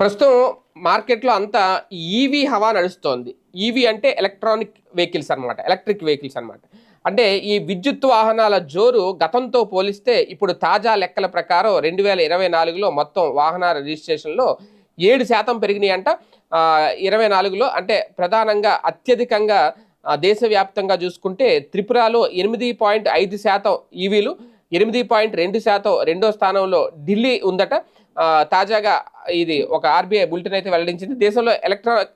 ప్రస్తుతం మార్కెట్లో అంతా ఈవీ హవా నడుస్తోంది. ఈవీ అంటే ఎలక్ట్రానిక్ వెహికల్స్ అన్నమాట. ఎలక్ట్రిక్ వెహికల్స్ అన్నమాట. అంటే ఈ విద్యుత్ వాహనాల జోరు గతంతో పోలిస్తే ఇప్పుడు తాజా లెక్కల ప్రకారం రెండు వేల ఇరవై నాలుగులో మొత్తం వాహనాల రిజిస్ట్రేషన్లో ఏడు శాతం పెరిగినాయంట. ఇరవై నాలుగులో అంటే ప్రధానంగా అత్యధికంగా దేశవ్యాప్తంగా చూసుకుంటే త్రిపురలో ఎనిమిది పాయింట్ ఐదు శాతం ఈవీలు ఎనిమిది పాయింట్ రెండు శాతం రెండో స్థానంలో ఢిల్లీ ఉందట. తాజాగా ఇది ఒక ఆర్బీఐ బులెటిన్ అయితే వెల్లడించింది. దేశంలో ఎలక్ట్రానిక్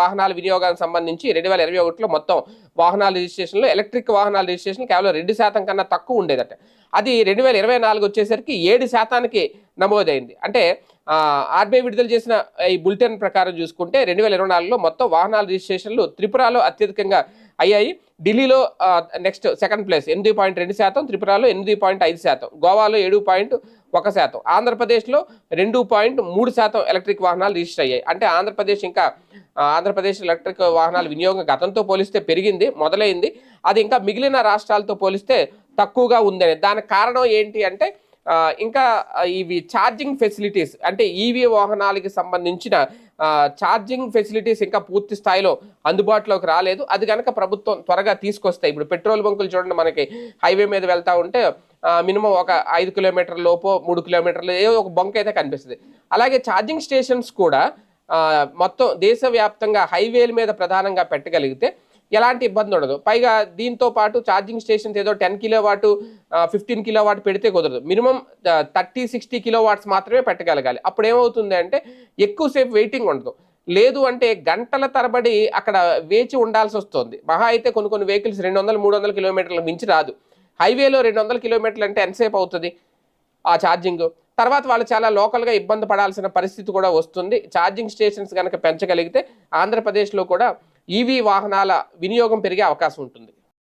వాహనాల వినియోగానికి సంబంధించి రెండు వేల ఇరవై ఒకటిలో మొత్తం వాహనాల రిజిస్ట్రేషన్లో ఎలక్ట్రిక్ వాహనాల రిజిస్ట్రేషన్ కేవలం రెండు శాతం కన్నా తక్కువ ఉండేదట. అది రెండు వేల ఇరవై నాలుగు వచ్చేసరికి ఏడు శాతానికి నమోదైంది. అంటే ఆర్బీఐ విడుదల చేసిన ఈ బులెటిన్ ప్రకారం చూసుకుంటే రెండు వేల ఇరవై నాలుగులో మొత్తం వాహనాల రిజిస్ట్రేషన్లు త్రిపురలో అత్యధికంగా అయ్యాయి. ఢిల్లీలో నెక్స్ట్ సెకండ్ ప్లేస్ ఎనిమిది పాయింట్ రెండు శాతం త్రిపురలో ఎనిమిది పాయింట్ ఐదు శాతం గోవాలో ఏడు పాయింట్ ఒక శాతం. ఆంధ్రప్రదేశ్లో రెండు పాయింట్ మూడు శాతం ఎలక్ట్రిక్ వాహనాలు రిజిస్టర్ అయ్యాయి. అంటే ఆంధ్రప్రదేశ్ ఇంకా ఆంధ్రప్రదేశ్ ఎలక్ట్రిక్ వాహనాల వినియోగం గతంతో పోలిస్తే పెరిగింది మొదలైంది. అది ఇంకా మిగిలిన రాష్ట్రాలతో పోలిస్తే తక్కువగా ఉందని. దానికి కారణం ఏంటి అంటే ఇంకా ఇవి ఛార్జింగ్ ఫెసిలిటీస్ అంటే ఈవీ వాహనాలకి సంబంధించిన ఛార్జింగ్ ఫెసిలిటీస్ ఇంకా పూర్తి స్థాయిలో అందుబాటులోకి రాలేదు. అది కనుక ప్రభుత్వం త్వరగా తీసుకొస్తాయి ఇప్పుడు పెట్రోల్ బంకులు చూడండి మనకి హైవే మీద వెళ్తా ఉంటే మినిమం ఒక ఐదు కిలోమీటర్ల లోపు మూడు కిలోమీటర్లు ఏదో ఒక బంక్ అయితే కనిపిస్తుంది. అలాగే ఛార్జింగ్ స్టేషన్స్ కూడా మొత్తం దేశవ్యాప్తంగా హైవేల మీద ప్రధానంగా పెట్టగలిగితే ఎలాంటి ఇబ్బంది ఉండదు. పైగా దీంతో పాటు ఛార్జింగ్ స్టేషన్స్ ఏదో ten kilowatt fifteen kilowatt పెడితే కుదరదు. Minimum thirty sixty kilowatts మాత్రమే పెట్టగలగాలి. అప్పుడు ఏమవుతుంది అంటే ఎక్కువసేపు వెయిటింగ్ ఉండదు. లేదు అంటే గంటల తరబడి అక్కడ వేచి ఉండాల్సి వస్తుంది. మహా అయితే కొన్ని కొన్ని వెహికల్స్ రెండు వందల మూడు వందల కిలోమీటర్ల మించి రాదు. హైవేలో రెండు వందల కిలోమీటర్లు అంటే ఎంతసేపు అవుతుంది ఆ ఛార్జింగ్? తర్వాత వాళ్ళు చాలా లోకల్గా ఇబ్బంది పడాల్సిన పరిస్థితి కూడా వస్తుంది. ఛార్జింగ్ స్టేషన్స్ కనుక పెంచగలిగితే ఆంధ్రప్రదేశ్లో కూడా ఈవీ వాహనాల వినియోగం పెరిగే అవకాశం ఉంటుంది.